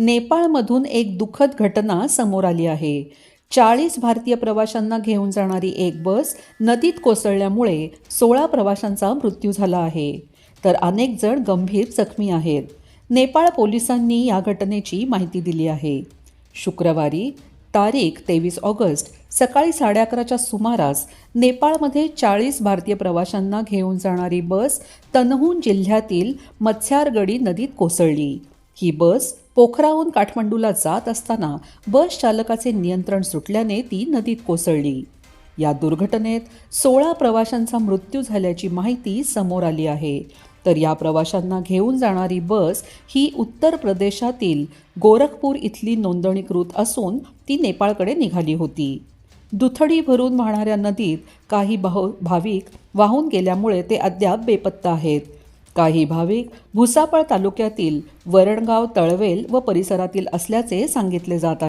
नेपाळमधून एक दुःखद घटना समोर आली आहे. चाळीस भारतीय प्रवाशांना घेऊन जाणारी एक बस नदीत कोसळल्यामुळे सोळा प्रवाशांचा मृत्यू झाला आहे. तर अनेक जण गंभीर जखमी आहेत. नेपाळ पोलिसांनी या घटनेची माहिती दिली आहे. शुक्रवारी तारीख तेवीस ऑगस्ट सकाळी साडे अकराच्या सुमारास नेपाळमध्ये चाळीस भारतीय प्रवाशांना घेऊन जाणारी बस तनहून जिल्ह्यातील मत्स्यारगडी नदीत कोसळली. ही बस पोखराहून काठमांडूला जात असताना बस चालकाचे नियंत्रण सुटल्याने ती नदीत कोसळली. या दुर्घटनेत सोळा प्रवाशांचा मृत्यू झाल्याची माहिती समोर आली आहे. तर या प्रवाशांना घेऊन जाणारी बस ही उत्तर प्रदेशातील गोरखपूर इथली नोंदणीकृत असून ती नेपाळकडे निघाली होती. दुथडी भरून वाहणाऱ्या नदीत काही भाव भाविक वाहून गेल्यामुळे ते अद्याप बेपत्ता आहेत. काही भाविक भुसापळ तालुक्यातील वरणगाव तळवेल व परिसरातील असल्याचे सांगितले जात आहे.